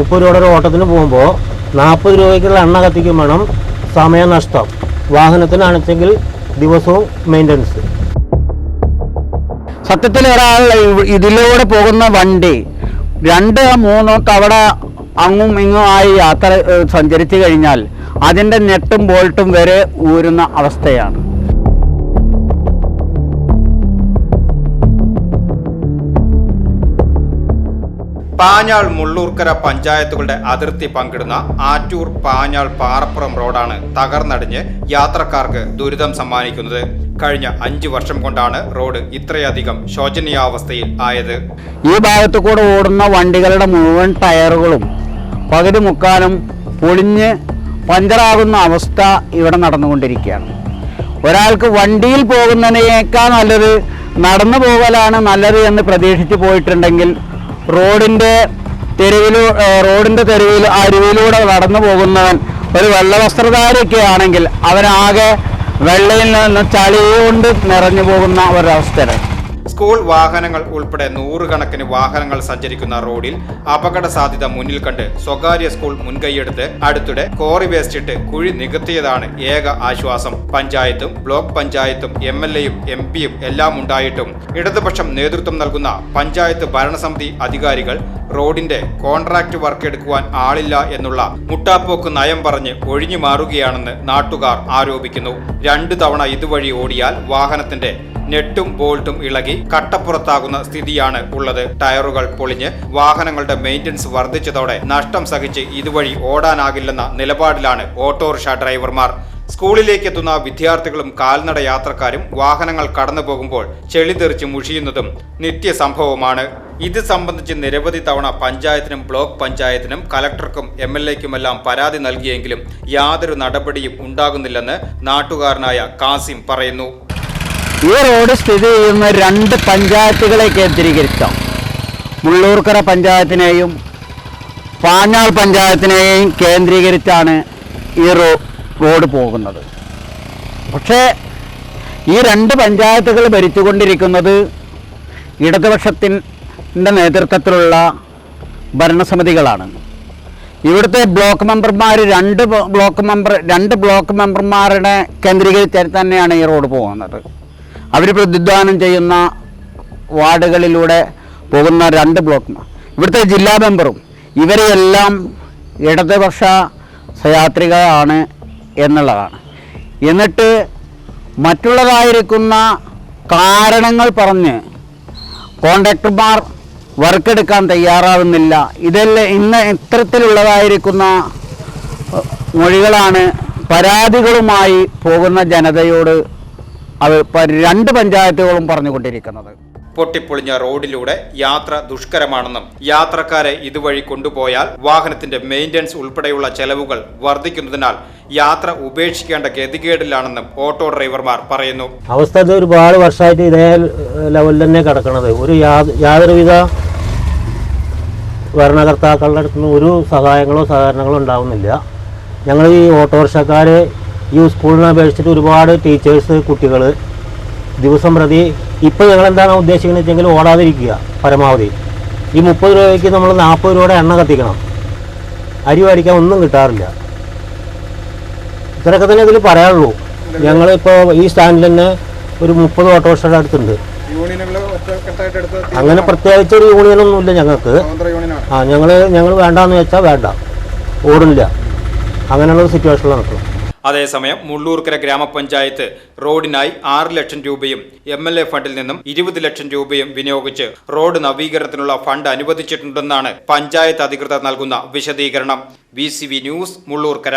മുപ്പത് രൂപയുടെ ഒരു ഓട്ടത്തിന് പോകുമ്പോൾ നാൽപ്പത് രൂപയ്ക്കുള്ള എണ്ണ കത്തിക്കും വേണം. സമയനഷ്ടം വാഹനത്തിനാണെങ്കിൽ ദിവസവും മെയിന്റനൻസ് സത്യത്തിൽ ഒരാൾ ഇതിലൂടെ പോകുന്ന വണ്ടി രണ്ട് മൂന്നോ തവണ അങ്ങും ഇങ്ങും ആയി യാത്ര സഞ്ചരിച്ചു കഴിഞ്ഞാൽ അതിന്റെ നെട്ടും ബോൾട്ടും വരെ ഊരുന്ന അവസ്ഥയാണ്. പാഞ്ഞാൾ മുള്ളൂർക്കര പഞ്ചായത്തുകളുടെ അതിർത്തി പങ്കിടുന്ന ആറ്റൂർ പാഞ്ഞാൾ പാറപ്പുറം റോഡാണ് തകർന്നടിഞ്ഞ് യാത്രക്കാർക്ക് ദുരിതം സമ്മാനിക്കുന്നത്. കഴിഞ്ഞ അഞ്ചു വർഷം കൊണ്ടാണ് റോഡ് ഇത്രയധികം ശോചനീയാവസ്ഥയിൽ ആയത്. ഈ ഭാഗത്ത് കൂടെ ഓടുന്ന വണ്ടികളുടെ മുഴുവൻ ടയറുകളും പകുതി മുക്കാലും പൊളിഞ്ഞ് പഞ്ചറാകുന്ന അവസ്ഥ ഇവിടെ നടന്നുകൊണ്ടിരിക്കുകയാണ്. ഒരാൾക്ക് വണ്ടിയിൽ പോകുന്നതിനേക്കാൾ നല്ലത് നടന്നു പോകലാണ് നല്ലത് എന്ന് പ്രതീക്ഷിച്ച് പോയിട്ടുണ്ടെങ്കിൽ റോഡിന്റെ തെരുവിലൂ റോഡിന്റെ തെരുവിൽ അരുവിലൂടെ നടന്നു പോകുന്നവൻ ഒരു വെള്ളവസ്ത്രധാരിയൊക്കെ ആണെങ്കിൽ അവനാകെ വെള്ളയിൽ നിന്ന് ചളി കൊണ്ട് നിറഞ്ഞു പോകുന്ന ഒരവസ്ഥയാണ്. സ്കൂൾ വാഹനങ്ങൾ ഉൾപ്പെടെ നൂറുകണക്കിന് വാഹനങ്ങൾ സഞ്ചരിക്കുന്ന റോഡിൽ അപകട സാധ്യത മുന്നിൽ കണ്ട് സ്വകാര്യ സ്കൂൾ മുൻകൈയെടുത്ത് അടുത്തിടെ കോറി വേസ്റ്റ് ഇട്ട് കുഴി നികത്തിയതാണ് ഏക ആശ്വാസം. പഞ്ചായത്തും ബ്ലോക്ക് പഞ്ചായത്തും എം എൽ എയും എം പിയും എല്ലാം ഉണ്ടായിട്ടും ഇടതുപക്ഷം നേതൃത്വം നൽകുന്ന പഞ്ചായത്ത് ഭരണസമിതി അധികാരികൾ റോഡിന്റെ കോൺട്രാക്ട് വർക്ക് എടുക്കുവാൻ ആളില്ല എന്നുള്ള മുട്ടാപ്പോക്ക് നയം പറഞ്ഞ് ഒഴിഞ്ഞു മാറുകയാണെന്ന് നാട്ടുകാർ ആരോപിക്കുന്നു. രണ്ടു തവണ ഇതുവഴി ഓടിയാൽ വാഹനത്തിന്റെ നെട്ടും ബോൾട്ടും ഇളകി കട്ടപ്പുറത്താകുന്ന സ്ഥിതിയാണ് ഉള്ളത്. ടയറുകൾ പൊളിഞ്ഞ് വാഹനങ്ങളുടെ മെയിന്റനൻസ് വർദ്ധിച്ചതോടെ നഷ്ടം സഹിച്ച് ഇതുവഴി ഓടാനാകില്ലെന്ന നിലപാടിലാണ് ഓട്ടോറിക്ഷ ഡ്രൈവർമാർ. സ്കൂളിലേക്ക് എത്തുന്ന വിദ്യാർത്ഥികളും കാൽനട യാത്രക്കാരും വാഹനങ്ങൾ കടന്നു പോകുമ്പോൾ ചെളി തെറിച്ച് മുഷിയുന്നതും നിത്യസംഭവമാണ്. ഇത് സംബന്ധിച്ച് നിരവധി തവണ പഞ്ചായത്തിനും ബ്ലോക്ക് പഞ്ചായത്തിനും കലക്ടർക്കും എം എൽ എക്കുമെല്ലാം പരാതി നൽകിയെങ്കിലും യാതൊരു നടപടിയും ഉണ്ടാകുന്നില്ലെന്ന് നാട്ടുകാരനായ കാസിം പറയുന്നു. ഈ റോഡ് സ്ഥിതി ചെയ്യുന്ന രണ്ട് പഞ്ചായത്തുകളെ കേന്ദ്രീകരിച്ചാണ് മുള്ളൂർക്കര പഞ്ചായത്തിനെയും പാഞ്ഞാൾ പഞ്ചായത്തിനെയും കേന്ദ്രീകരിച്ചാണ് ഈ റോ റോഡ് പോകുന്നത്. പക്ഷേ ഈ രണ്ട് പഞ്ചായത്തുകൾ ഭരിച്ചുകൊണ്ടിരിക്കുന്നത് ഇടതുപക്ഷത്തിന്റെ നേതൃത്വത്തിലുള്ള ഭരണസമിതികളാണ്. ഇവിടുത്തെ ബ്ലോക്ക് മെമ്പർമാർ രണ്ട് ബ്ലോക്ക് മെമ്പർ രണ്ട് ബ്ലോക്ക് മെമ്പർമാരുടെ കേന്ദ്രീകരിച്ച് തന്നെയാണ് ഈ റോഡ് പോകുന്നത്. അവർ പ്രതിദാനം ചെയ്യുന്ന വാർഡുകളിലൂടെ പോകുന്ന രണ്ട് ബ്ലോക്ക് ഇവിടുത്തെ ജില്ലാ മെമ്പറും ഇവരെയെല്ലാം ഇടതുപക്ഷ സയാത്രികളാണ് എന്നുള്ളതാണ്. എന്നിട്ട് മറ്റുള്ളതായിരിക്കുന്ന കാരണങ്ങൾ പറഞ്ഞ് കോൺട്രാക്ടർമാർ വർക്കെടുക്കാൻ തയ്യാറാവുന്നില്ല. ഇതെല്ലാം ഇന്ന് ഇത്തരത്തിലുള്ളതായിരിക്കുന്ന മൊഴികളാണ് പരാതികളുമായി പോകുന്ന ജനതയോട് അവർ പ- രണ്ട് പഞ്ചായത്തുകളും പറഞ്ഞുകൊണ്ടിരിക്കുന്നത്. പൊട്ടിപ്പൊളിഞ്ഞ റോഡിലൂടെ യാത്ര ദുഷ്കരമാണെന്നും യാത്രക്കാരെ ഇതുവഴി കൊണ്ടുപോയാൽ വാഹനത്തിന്റെ മെയിന്റനൻസ് ഉൾപ്പെടെയുള്ള ചെലവുകൾ വർദ്ധിക്കുന്നതിനാൽ യാത്ര ഉപേക്ഷിക്കേണ്ട ഗതികേടിലാണെന്നും ഓട്ടോ ഡ്രൈവർമാർ പറയുന്നു. അവസ്ഥ ഒരുപാട് വർഷമായിട്ട് ഇതേ ലെവലിൽ തന്നെ കിടക്കണത്. ഒരു യാതൊരുവിധ ഭരണകർത്താക്കളുടെ അടുത്തുനിന്ന് ഒരു സഹായങ്ങളോ സഹകരണങ്ങളോ ഉണ്ടാവുന്നില്ല. ഞങ്ങൾ ഈ ഓട്ടോറിക്ഷക്കാർ ഈ സ്കൂളിനെ അപേക്ഷിച്ചിട്ട് ഒരുപാട് ടീച്ചേഴ്സ് കുട്ടികൾ ദിവസം പ്രതി ഇപ്പോൾ ഞങ്ങൾ എന്താണ് ഉദ്ദേശിക്കുന്നത് വെച്ചെങ്കിൽ ഓടാതിരിക്കുക പരമാവധി. ഈ മുപ്പത് രൂപയ്ക്ക് നമ്മൾ നാൽപ്പത് രൂപയുടെ എണ്ണ കത്തിക്കണം. അരി വാടിക്കാൻ ഒന്നും കിട്ടാറില്ല. ഇത്രയൊക്കെ തന്നെ ഇതിൽ പറയാനുള്ളൂ. ഞങ്ങളിപ്പോൾ ഈ സ്റ്റാൻഡിൽ തന്നെ ഒരു മുപ്പത് ഓട്ടോറിക്ഷയുടെ അടുത്തുണ്ട്. അങ്ങനെ പ്രത്യേകിച്ച് ഒരു യൂണിയനൊന്നുമില്ല ഞങ്ങൾക്ക്. ആ ഞങ്ങൾ ഞങ്ങൾ വേണ്ടാന്ന് വെച്ചാൽ വേണ്ട. ഓടില്ല അങ്ങനെയുള്ള സിറ്റുവേഷനിൽ സിറ്റുവേഷനിലാണ് ഇപ്പോൾ അതേസമയം മുള്ളൂർക്കര ഗ്രാമപഞ്ചായത്ത് റോഡിനായി ആറ് ലക്ഷം രൂപയും എം എൽ എ ഫണ്ടിൽ നിന്നും ഇരുപത് ലക്ഷം രൂപയും വിനിയോഗിച്ച് റോഡ് നവീകരണത്തിനുള്ള ഫണ്ട് അനുവദിച്ചിട്ടുണ്ടെന്നാണ് പഞ്ചായത്ത് അധികൃതർ നൽകുന്ന വിശദീകരണം. V news Mullurkara.